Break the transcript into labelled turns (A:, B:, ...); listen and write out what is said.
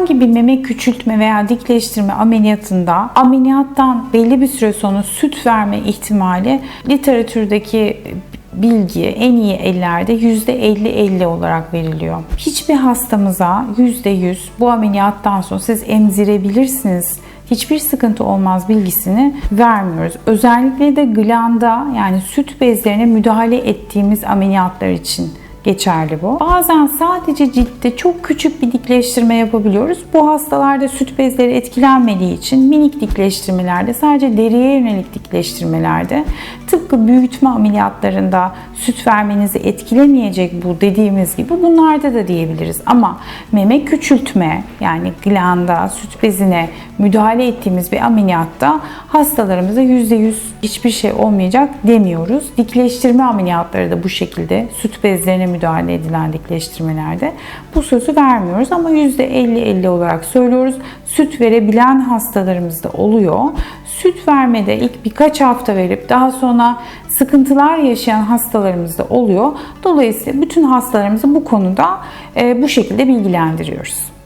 A: herhangi bir meme küçültme veya dikleştirme ameliyatında ameliyattan belli bir süre sonra süt verme ihtimali literatürdeki bilgi en iyi ellerde %50-50 olarak veriliyor. Hiçbir hastamıza %100 bu ameliyattan sonra siz emzirebilirsiniz hiçbir sıkıntı olmaz bilgisini vermiyoruz. Özellikle de glanda yani süt bezlerine müdahale ettiğimiz ameliyatlar için geçerli bu. Bazen sadece ciltte çok küçük bir dikleştirme yapabiliyoruz. Bu hastalarda süt bezleri etkilenmediği için minik dikleştirmelerde sadece deriye yönelik dikleştirmelerde tıpkı büyütme ameliyatlarında süt vermenizi etkilemeyecek bu dediğimiz gibi bunlarda da diyebiliriz. Ama meme küçültme yani glanda, süt bezine müdahale ettiğimiz bir ameliyatta hastalarımıza %100 hiçbir şey olmayacak demiyoruz. Dikleştirme ameliyatları da bu şekilde süt bezlerine müdahale edilen dikleştirmelerde bu sözü vermiyoruz ama %50-50 olarak söylüyoruz. Süt verebilen hastalarımız da oluyor. Süt vermede ilk birkaç hafta verip daha sonra sıkıntılar yaşayan hastalarımız da oluyor. Dolayısıyla bütün hastalarımızı bu konuda e, bu şekilde bilgilendiriyoruz.